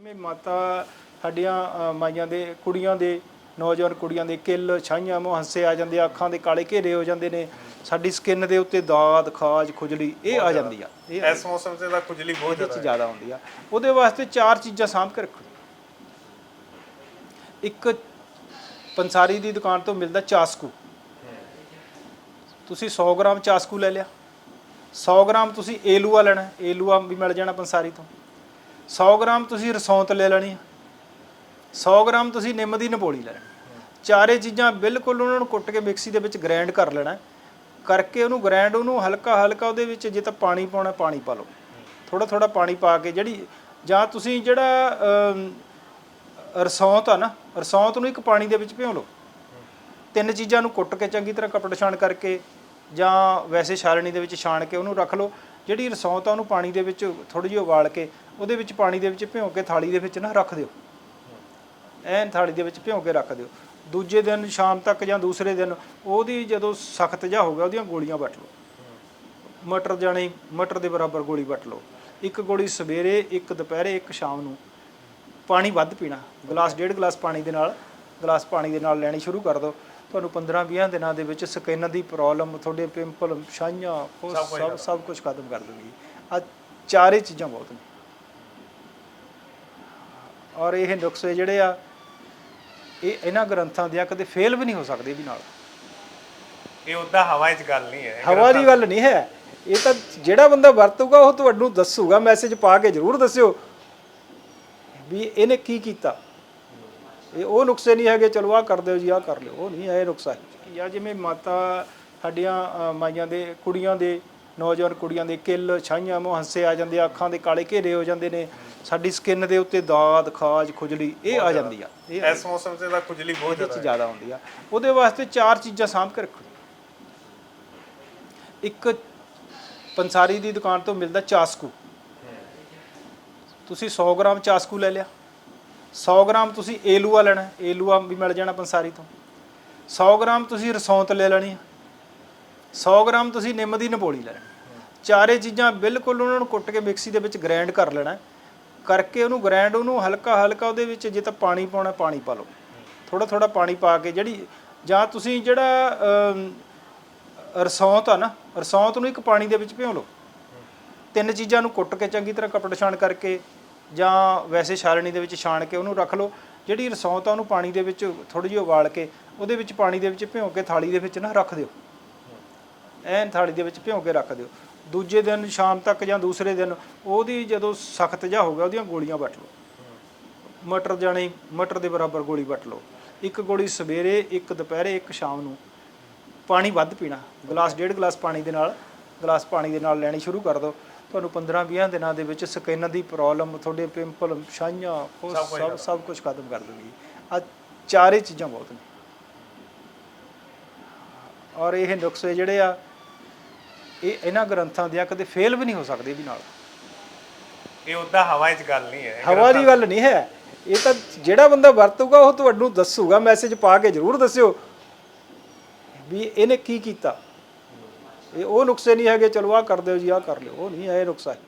ਜਿਵੇਂ ਮਾਤਾ ਸਾਡੀਆਂ ਅ, ਮਾਈਆਂ ਦੇ ਕੁੜੀਆਂ ਦੇ ਨੌਜਵਾਨ ਕੁੜੀਆਂ ਦੇ ਕਿੱਲ ਛਾਈਆਂ ਮੁਹੱਸੇ ਆ ਜਾਂਦੇ ਆ ਅੱਖਾਂ ਦੇ ਕਾਲੇ ਘੇਰੇ ਹੋ ਜਾਂਦੇ ਨੇ ਸਾਡੀ ਸਕਿਨ ਦੇ ਉੱਤੇ ਦਾਦ ਖਾਜ ਖੁਜਲੀ ਇਹ ਆ ਜਾਂਦੀ ਆ ਇਹ ਇਸ ਮੌਸਮ 'ਚ ਤਾਂ ਖੁਜਲੀ ਬਹੁਤ ਇਹਦੇ ਜ਼ਿਆਦਾ ਚ ਜ਼ਿਆਦਾ ਹੁੰਦੀ ਆ। ਉਹਦੇ ਵਾਸਤੇ ਚਾਰ ਚੀਜ਼ਾਂ ਸਾਂਭ ਕੇ ਰੱਖੋ ਇੱਕ ਪੰਸਾਰੀ ਦੀ ਦੁਕਾਨ ਤੋਂ ਮਿਲਦਾ ਚਾਸਕੂ। ਤੁਸੀਂ 100 ਗ੍ਰਾਮ ਚਾਸਕੂ ਲੈ ਲਿਆ। 100 ਗ੍ਰਾਮ ਤੁਸੀਂ ਏਲੂਆ ਲੈਣਾ ਏਲੂਆ ਵੀ ਮਿਲ ਜਾਣਾ ਪੰਸਾਰੀ ਤੋਂ। 100 ਗ੍ਰਾਮ ਤੁਸੀਂ ਰਸੌਂਤ ਲੈ ਲੈਣੀ ਆ। 100 ਗ੍ਰਾਮ ਤੁਸੀਂ ਨਿੰਮ ਦੀ ਨਪੋਲੀ ਲੈ ਲੈਣੀ। ਚਾਰੇ ਚੀਜ਼ਾਂ ਬਿਲਕੁਲ ਉਹਨਾਂ ਨੂੰ ਕੁੱਟ ਕੇ ਮਿਕਸੀ ਦੇ ਵਿੱਚ ਗ੍ਰਾਈਂਡ ਕਰ ਲੈਣਾ। ਕਰਕੇ ਉਹਨੂੰ ਗ੍ਰਾਈਂਡ ਉਹਨੂੰ ਹਲਕਾ ਹਲਕਾ ਉਹਦੇ ਵਿੱਚ ਜੇ ਤਾਂ ਪਾਣੀ ਪਾਉਣਾ, ਪਾਣੀ ਪਾ ਲਓ। ਥੋੜਾ ਥੋੜਾ ਪਾਣੀ ਪਾ ਕੇ ਜਿਹੜੀ ਜਾਂ ਤੁਸੀਂ ਜਿਹੜਾ ਰਸੌਂਤ ਆ ਨਾ, ਰਸੌਂਤ ਨੂੰ ਇੱਕ ਪਾਣੀ ਦੇ ਵਿੱਚ ਭਿਓ ਲਓ। ਤਿੰਨ ਚੀਜ਼ਾਂ ਨੂੰ ਕੁੱਟ ਕੇ ਚੰਗੀ ਤਰ੍ਹਾਂ ਕਪੜ ਛਾਣ ਕਰਕੇ ਜਾਂ ਵੈਸੇ ਛਾਲਣੀ ਦੇ ਵਿੱਚ ਛਾਣ ਕੇ ਉਹਨੂੰ ਰੱਖ ਲਓ। ਜਿਹੜੀ ਰਸੌਂਤ ਆ, ਉਹਨੂੰ ਪਾਣੀ ਦੇ ਵਿੱਚ ਥੋੜੀ ਜਿਹੀ ਉਬਾਲ ਕੇ ਉਹਦੇ ਵਿੱਚ ਪਾਣੀ ਦੇ ਵਿੱਚ ਭਿਓ ਕੇ ਥਾਲੀ ਦੇ ਵਿੱਚ ਨਾ ਰੱਖ ਦਿਓ। ਐਨ ਥਾਲੀ ਦੇ ਵਿੱਚ ਭਿਓ ਕੇ ਰੱਖ ਦਿਓ। ਦੂਜੇ ਦਿਨ ਸ਼ਾਮ ਤੱਕ ਜਾਂ ਦੂਸਰੇ ਦਿਨ ਉਹਦੀ ਜਦੋਂ ਸਖਤ ਜਾ ਹੋ ਗਿਆ, ਉਹਦੀਆਂ ਗੋਲੀਆਂ ਵੱਟ ਲਓ। ਮਟਰ ਜਾਣੀ, ਮਟਰ ਦੇ ਬਰਾਬਰ ਗੋਲੀ ਵੱਟ ਲਓ। ਇੱਕ ਗੋਲੀ ਸਵੇਰੇ, ਇੱਕ ਦੁਪਹਿਰੇ, ਇੱਕ ਸ਼ਾਮ ਨੂੰ। ਪਾਣੀ ਵੱਧ ਪੀਣਾ। ਗਲਾਸ, ਡੇਢ ਗਲਾਸ ਪਾਣੀ ਦੇ ਨਾਲ, ਗਲਾਸ ਪਾਣੀ ਦੇ ਨਾਲ ਲੈਣੀ ਸ਼ੁਰੂ ਕਰ ਦਿਓ। ਤੁਹਾਨੂੰ 15-20 ਦਿਨਾਂ ਦੇ ਵਿੱਚ ਸਕਿਨ ਦੀ ਪ੍ਰੋਬਲਮ ਤੁਹਾਡੇ ਪਿੰਪਲ ਛਾਈਆਂ ਉਹ ਸਭ ਸਭ ਕੁਝ ਖਤਮ ਕਰ ਦੇਣਗੇ ਆ ਚਾਰੇ ਚੀਜ਼ਾਂ ਬਹੁਤ ਨੇ। ਔਰ ਇਹ ਨੁਕਸੇ ਜਿਹੜੇ ਆ ਇਹ ਇਹਨਾਂ ਗ੍ਰੰਥਾਂ ਦੀਆਂ ਕਦੇ ਫੇਲ ਵੀ ਨਹੀਂ ਹੋ ਸਕਦੇ ਵੀ ਨਾਲ। ਇਹ ਉਦਾਂ ਹਵਾ 'ਚ ਗੱਲ ਨਹੀਂ ਹੈ। ਹਵਾ ਦੀ ਗੱਲ ਨਹੀਂ ਹੈ। ਇਹ ਤਾਂ ਜਿਹੜਾ ਬੰਦਾ ਵਰਤੂਗਾ ਉਹ ਤੁਹਾਨੂੰ ਦੱਸੂਗਾ। ਮੈਸੇਜ ਪਾ ਕੇ ਜ਼ਰੂਰ ਦੱਸਿਓ ਵੀ ਇਹਨੇ ਕੀ ਕੀਤਾ। ਇਹ ਉਹ ਨੁਕਸੇ ਨਹੀਂ ਹੈਗੇ ਚਲੋ ਆਹ ਕਰ ਦਿਓ ਜੀ ਆਹ ਕਰ ਲਿਓ। ਉਹ ਨਹੀਂ ਹੈ ਇਹ ਨੁਕਸਾ ਹੈ। ਜਾਂ ਜਿਵੇਂ ਮਾਤਾ ਸਾਡੀਆਂ ਮਾਈਆਂ ਦੇ ਕੁੜੀਆਂ ਦੇ ਨੌਜਵਾਨ ਕੁੜੀਆਂ ਦੇ ਕਿੱਲ ਛਾਈਆਂ ਮੁਹੱਸੇ ਆ ਜਾਂਦੇ ਆ ਅੱਖਾਂ ਦੇ ਕਾਲੇ ਘੇਰੇ ਹੋ ਜਾਂਦੇ ਨੇ ਸਾਡੀ ਸਕਿਨ ਦੇ ਉੱਤੇ ਦਾਦ ਖਾਜ ਖੁਜਲੀ ਇਹ ਆ ਜਾਂਦੀ ਆ। ਇਹ ਇਸ ਮੌਸਮ 'ਚ ਤਾਂ ਖੁਜਲੀ ਬਹੁਤ ਜ਼ਿਆਦਾ ਹੁੰਦੀ ਆ। ਉਹਦੇ ਵਾਸਤੇ ਚਾਰ ਚੀਜ਼ਾਂ ਸਾਂਭ ਕੇ ਰੱਖੋ ਇੱਕ ਪੰਸਾਰੀ ਦੀ ਦੁਕਾਨ ਤੋਂ ਮਿਲਦਾ ਚਾਸਕੂ। ਤੁਸੀਂ 100 ਗ੍ਰਾਮ ਚਾਸਕੂ ਲੈ ਲਿਆ। 100 ਗ੍ਰਾਮ ਤੁਸੀਂ ਏਲੂਆ ਲੈਣਾ, ਏਲੂਆ ਵੀ ਮਿਲ ਜਾਣਾ ਪੰਸਾਰੀ ਤੋਂ। 100 ਗ੍ਰਾਮ ਤੁਸੀਂ ਰਸੌਂਤ ਲੈ ਲੈਣੀ ਆ। 100 ਗ੍ਰਾਮ ਤੁਸੀਂ ਨਿੰਮ ਦੀ ਨਪੋਲੀ ਲੈ ਲੈਣੀ। ਚਾਰੇ ਚੀਜ਼ਾਂ ਬਿਲਕੁਲ ਉਹਨਾਂ ਨੂੰ ਕੁੱਟ ਕੇ ਮਿਕਸੀ ਦੇ ਵਿੱਚ ਗ੍ਰਾਈਂਡ ਕਰ ਲੈਣਾ। ਕਰਕੇ ਉਹਨੂੰ ਗ੍ਰਾਈਂਡ ਉਹਨੂੰ ਹਲਕਾ ਹਲਕਾ ਉਹਦੇ ਵਿੱਚ ਜੇ ਤਾਂ ਪਾਣੀ ਪਾਉਣਾ, ਪਾਣੀ ਪਾ ਲਓ। ਥੋੜਾ ਥੋੜਾ ਪਾਣੀ ਪਾ ਕੇ ਜਿਹੜੀ ਜਾਂ ਤੁਸੀਂ ਜਿਹੜਾ ਰਸੌਂਤ ਆ ਨਾ, ਰਸੌਂਤ ਨੂੰ ਇੱਕ ਪਾਣੀ ਦੇ ਵਿੱਚ ਭਿਓ ਲਓ। ਤਿੰਨ ਚੀਜ਼ਾਂ ਨੂੰ ਕੁੱਟ ਕੇ ਚੰਗੀ ਤਰ੍ਹਾਂ ਕਪੜ ਛਾਣ ਕਰਕੇ ਜਾਂ ਵੈਸੇ ਛਾਲਣੀ ਦੇ ਵਿੱਚ ਛਾਣ ਕੇ ਉਹਨੂੰ ਰੱਖ ਲਓ। ਜਿਹੜੀ ਰਸੌਂਤ ਆ, ਉਹਨੂੰ ਪਾਣੀ ਦੇ ਵਿੱਚ ਥੋੜੀ ਜਿਹੀ ਉਬਾਲ ਕੇ ਉਹਦੇ ਵਿੱਚ ਪਾਣੀ ਦੇ ਵਿੱਚ ਭਿਓ ਕੇ ਥਾਲੀ ਦੇ ਵਿੱਚ ਨਾ ਰੱਖ ਦਿਓ। ਐਨ ਥਾਲੀ ਦੇ ਵਿੱਚ ਭਿਓ ਕੇ ਰੱਖ ਦਿਓ। ਦੂਜੇ ਦਿਨ ਸ਼ਾਮ ਤੱਕ ਜਾਂ ਦੂਸਰੇ ਦਿਨ ਉਹਦੀ ਜਦੋਂ ਸਖਤ ਜਾ ਹੋ ਗਿਆ, ਉਹਦੀਆਂ ਗੋਲੀਆਂ ਵੱਟ ਲਓ। ਮਟਰ ਜਾਣੀ, ਮਟਰ ਦੇ ਬਰਾਬਰ ਗੋਲੀ ਵੱਟ ਲਓ। ਇੱਕ ਗੋਲੀ ਸਵੇਰੇ, ਇੱਕ ਦੁਪਹਿਰੇ, ਇੱਕ ਸ਼ਾਮ ਨੂੰ। ਪਾਣੀ ਵੱਧ ਪੀਣਾ। ਗਲਾਸ, ਡੇਢ ਗਲਾਸ ਪਾਣੀ ਦੇ ਨਾਲ, ਗਲਾਸ ਪਾਣੀ ਦੇ ਨਾਲ ਲੈਣੀ ਸ਼ੁਰੂ ਕਰ ਦਿਓ। ਤੁਹਾਨੂੰ 15-20 ਦਿਨਾਂ ਦੇ ਵਿੱਚ ਸਕਿਨ ਦੀ ਪ੍ਰੋਬਲਮ ਤੁਹਾਡੇ ਪਿੰਪਲ ਛਾਈਆਂ ਉਹ ਸਭ ਸਭ ਕੁਝ ਖਤਮ ਕਰ ਦੇਣਗੇ ਆ ਚਾਰੇ ਚੀਜ਼ਾਂ ਬਹੁਤ ਨੇ। ਔਰ ਇਹ ਨੁਕਸੇ ਜਿਹੜੇ ਆ ਇਹ ਇਹਨਾਂ ਗ੍ਰੰਥਾਂ ਦੀਆਂ ਕਦੇ ਫੇਲ ਵੀ ਨਹੀਂ ਹੋ ਸਕਦੇ ਵੀ ਨਾਲ। ਇਹ ਉਦਾਂ ਹਵਾ 'ਚ ਗੱਲ ਨਹੀਂ ਹੈ। ਹਵਾ ਦੀ ਗੱਲ ਨਹੀਂ ਹੈ। ਇਹ ਤਾਂ ਜਿਹੜਾ ਬੰਦਾ ਵਰਤੂਗਾ ਉਹ ਤੁਹਾਨੂੰ ਦੱਸੂਗਾ। ਮੈਸੇਜ ਪਾ ਕੇ ਜ਼ਰੂਰ ਦੱਸਿਓ ਵੀ ਇਹਨੇ ਕੀ ਕੀਤਾ। ਇਹ ਉਹ ਨੁਕਸੇ ਨਹੀਂ ਹੈਗੇ, ਚਲੋ ਆਹ ਕਰ ਦਿਓ ਜੀ, ਆਹ ਕਰ ਲਿਓ। ਉਹ ਨਹੀਂ ਹੈ ਇਹ ਨੁਕਸਾ ਹੈ।